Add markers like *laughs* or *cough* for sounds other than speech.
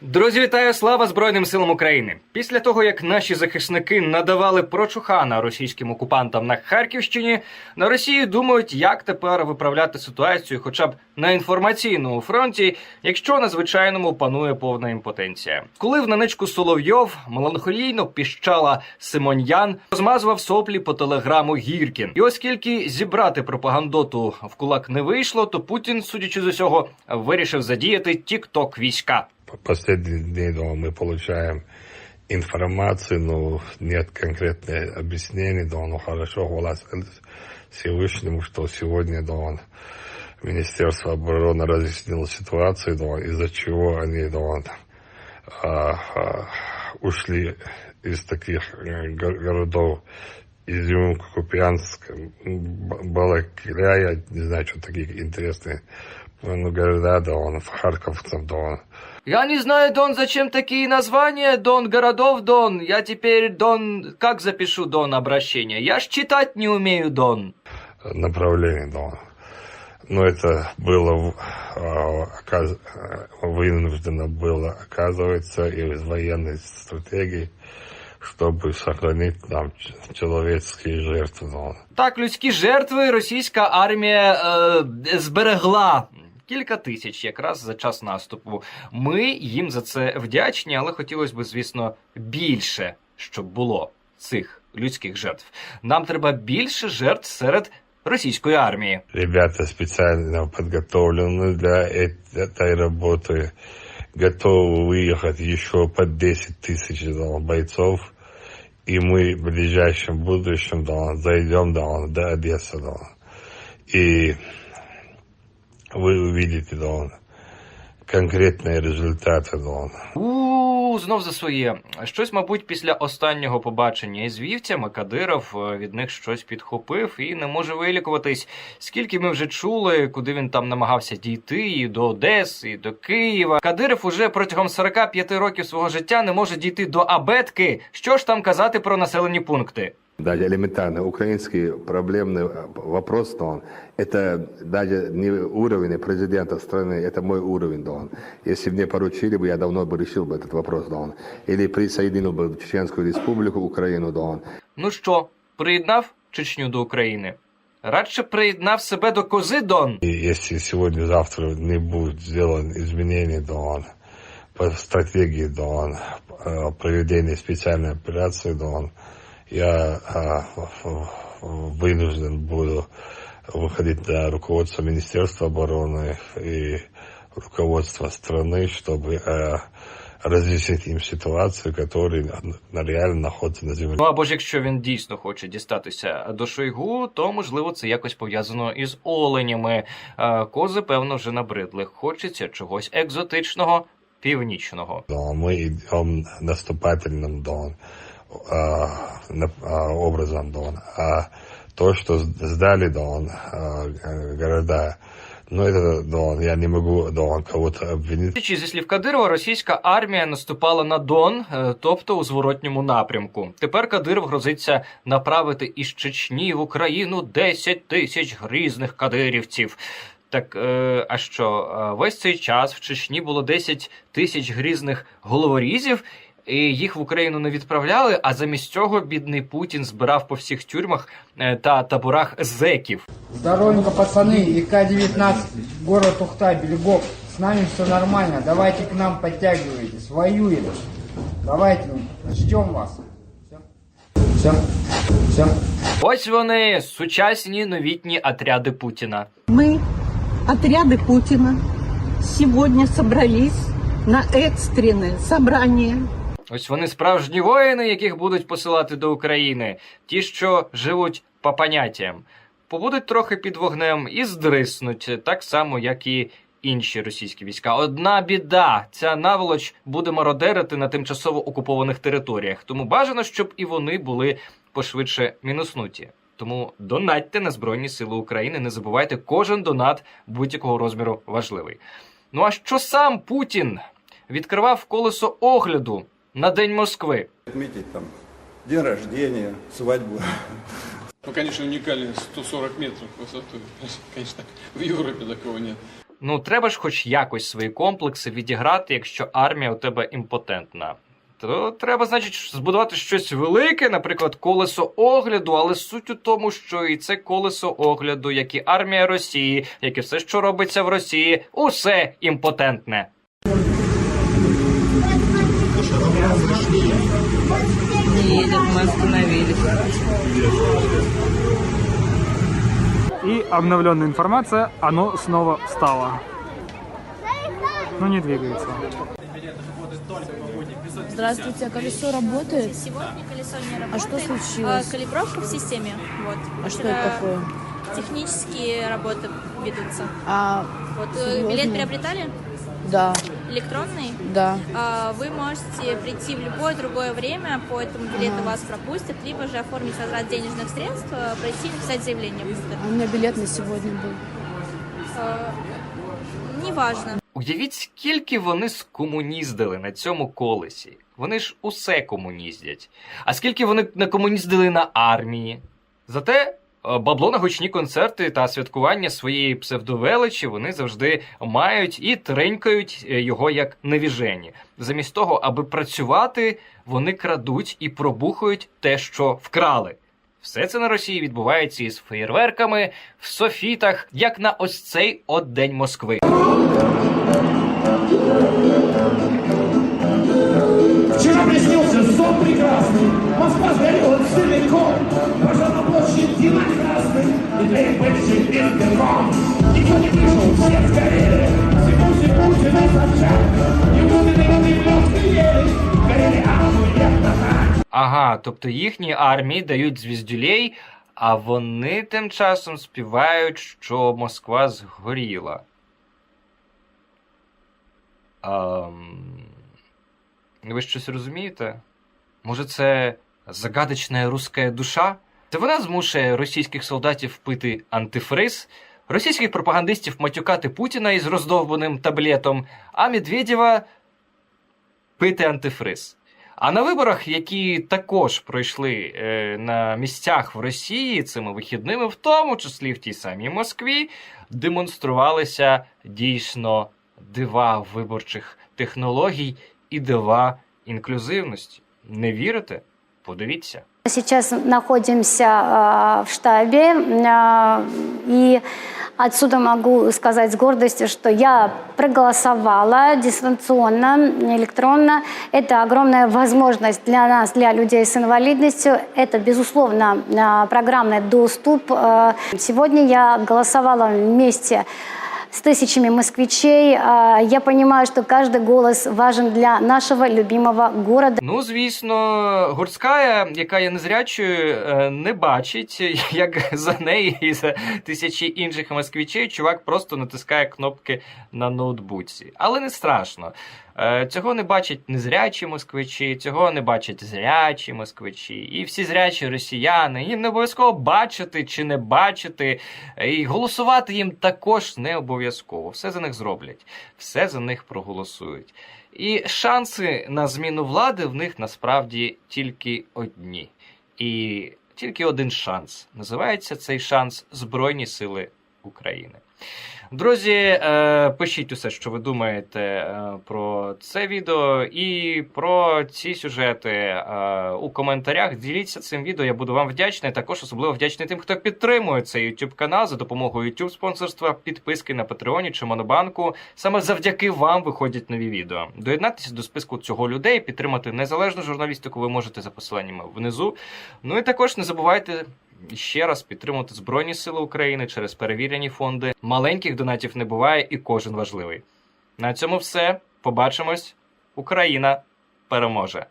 Друзі, вітаю! Слава Збройним силам України! Після того, як наші захисники надавали прочухана російським окупантам на Харківщині, на Росії думають, як тепер виправляти ситуацію, хоча б на інформаційному фронті, якщо на звичайному панує повна імпотенція. Коли в наничку Соловйов меланхолійно піщала Симоньян, розмазував соплі по телеграму Гіркін. І оскільки зібрати пропагандоту в кулак не вийшло, то Путін, судячи з усього, вирішив задіяти тік-ток війська. Последние дни дома мы получаем информацию, но нет конкретных объяснений, да, ну хорошо, хвала Всевышнему, что сегодня, да, он, Министерство обороны разъяснило ситуацию, да, из-за чего они, да, он, а, а, ушли из таких э, го- городов Изюм, Купянск, Балакиря, я не знаю, что такие интересные ну, города, да, он, Харьков, там, да, он, Я не знаю, Дон, зачем такие названия, Дон, городов, Дон. Я теперь, Дон, как запишу, Дон, обращение? Я ж читать не умею, Дон. направлений, да. Но это было в- а, оказ- а, вынуждено было, оказывается, из военной стратегии, чтобы сохранить там ч- человеческие жертвы. Да. Так, людські жертви російська армія е, зберегла. Кілька тисяч якраз за час наступу. Ми їм за це вдячні, але хотілося б, звісно, більше, щоб було цих людських жертв. Нам треба більше жертв серед російської армії. Ребята специально подготовлены для э- этой работы, готовы выехать еще по 10 тысяч да, бойцов. И мы в ближайшем будущем да, зайдем да, до Одессы. Да. И вы увидите да, конкретные результаты. Да. У знов за своє. Щось, мабуть, після останнього побачення із вівцями Кадиров е, від них щось підхопив і не може вилікуватись. Скільки ми вже чули, куди він там намагався дійти, і до Одеси, і до Києва. Кадиров уже протягом 45 років свого життя не може дійти до Абетки. Що ж там казати про населені пункти? Даже элементарно украинский проблемный э, вопрос, то он, это даже не уровень президента страны, это мой уровень, да он. Если бы мне поручили бы, я давно бы решил бы этот вопрос, да он. Или присоединил бы Чеченскую республику, Украину, да он. Ну що, приєднав Чечню до України? Радше приєднав себе до кози Дон. И если сегодня-завтра не будет сделан изменений, да, он, по стратегии, да, он, э, проведения специальной операции, да, он, я а, в- в- вынужден буду выходить на руководство Министерства обороны и руководство страны, чтобы э, разъяснить им ситуацию, которая на- реально находится на земле. Ну або ж якщо він дійсно хоче дістатися до Шойгу, то можливо це якось пов'язано із оленями. Е, Кози, певно, вже набридли. Хочеться чогось екзотичного, північного. Да, мы идем наступательным да, а, на- а, образом, да, а то, что сдали, да, а, города, ну это, да, я не могу, да, кого-то обвинить. Судячи зі слів Кадирова, російська армія наступала на Дон, е, тобто у зворотньому напрямку. Тепер Кадиров грозиться направити із Чечні в Україну 10 тисяч грізних кадирівців. Так, е, а що, е, весь цей час в Чечні було 10 тисяч грізних головорізів, і їх в Україну не відправляли, а замість цього бідний Путін збирав по всіх тюрмах е, та таборах зеків. Здоровенько, пацаны, ИК-19, город Ухта, Бельгов. С нами все нормально, давайте к нам подтягивайтесь, воюем. Давайте, ждем вас. Все? Все? Все? Ось вони сучасні новітні отряди Путіна. Мы, отряды Путина, сегодня собрались на экстренное собрание Ось вони справжні воїни, яких будуть посилати до України, ті, що живуть по поняттям, побудуть трохи під вогнем і здриснуть, так само, як і інші російські війська. Одна біда: ця наволоч буде мародерити на тимчасово окупованих територіях. Тому бажано, щоб і вони були пошвидше мінуснуті. Тому донатьте на Збройні Сили України. Не забувайте, кожен донат будь-якого розміру важливий. Ну а що сам Путін відкривав колесо огляду на День Москви? отметить там день рождения, свадьбу. Ну, конечно, уникальный 140 метров высотой. *laughs* Конечно, в Европе такого нет. Ну, треба ж хоч якось свої комплекси відіграти, якщо армія у тебе імпотентна. То треба, значить, збудувати щось велике, наприклад, колесо огляду, але суть у тому, що і це колесо огляду, як і армія Росії, як і все, що робиться в Росії, усе імпотентне. Не едет, мы остановились. И обновленная информация, оно снова встало. Но не двигается. Здравствуйте, а колесо работает? Сегодня колесо не А работает. что случилось? А, калибровка в системе. Вот. А что это такое? Технические работы ведутся. А, Вот э, Серьезно? билет приобретали? да, Электронный. да. А, Вы можете прийти в любое другое время, по этому билету вас пропустят, либо же оформить возврат денежных средств, э, пройти и написать заявление будет. А у меня билет на сегодня был. Э, Неважно. Уявіть, скільки вони скомуніздили на цьому колесі. Вони ж усе комуніздять. А скільки вони накомуніздили на армії. Зате е, бабло на гучні концерти та святкування своєї псевдовеличі вони завжди мають і тренькають е, його як невіжені. Замість того, аби працювати, вони крадуть і пробухають те, що вкрали. Все це на Росії відбувається із феєрверками, в софітах, як на ось цей от День Москви. Ага, тобто їхній армії дають звіздюлей, а вони тим часом співають, що Москва згоріла. Ам... Ви щось розумієте? Може, це загадочна руська душа? Це вона змушує російських солдатів пити антифриз, російських пропагандистів матюкати Путіна із роздовбаним таблетом, а Медведєва пити антифриз. А на виборах, які також пройшли е, на місцях в Росії цими вихідними, в тому числі в тій самій Москві, демонструвалися дійсно дива виборчих технологій і дива інклюзивності. Не вірите? Подивіться. Сейчас находимся э, в штабе, э, и отсюда могу сказать с гордостью, что я проголосовала дистанционно, электронно. Это огромная возможность для нас, для людей с инвалидностью. Это, безусловно, э, программный доступ. Э, Сегодня я голосовала вместе с тысячами москвичей. Э, Я понимаю, что каждый голос важен для нашего любимого города. Ну, звісно, Гурська, яка є незрячою, е, не бачить, *laughs* як за неї і за тисячі інших москвичей чувак просто натискає кнопки на ноутбуці. Але не страшно. Е, Цього не бачать незрячі москвичі, цього не бачать зрячі москвичі. І всі зрячі росіяни. Їм не обов'язково бачити чи не бачити. І голосувати їм також не обов'язково. Все за них зроблять, все за них проголосують. І шанси на зміну влади в них насправді тільки одні. І тільки один шанс. Називається цей шанс Збройні Сили України. Друзі, е, пишіть усе, що ви думаєте е, про це відео і про ці сюжети е, у коментарях. Діліться цим відео, я буду вам вдячний. Також особливо вдячний тим, хто підтримує цей YouTube канал за допомогою YouTube спонсорства, підписки на Патреоні чи Монобанку. Саме завдяки вам виходять нові відео. Доєднатися до списку цього людей, підтримати незалежну журналістику ви можете за посиланнями внизу. Ну і також не забувайте ще раз підтримувати Збройні Сили України через перевірені фонди. Маленьких донатів не буває, і кожен важливий. На цьому все. Побачимось. Україна переможе!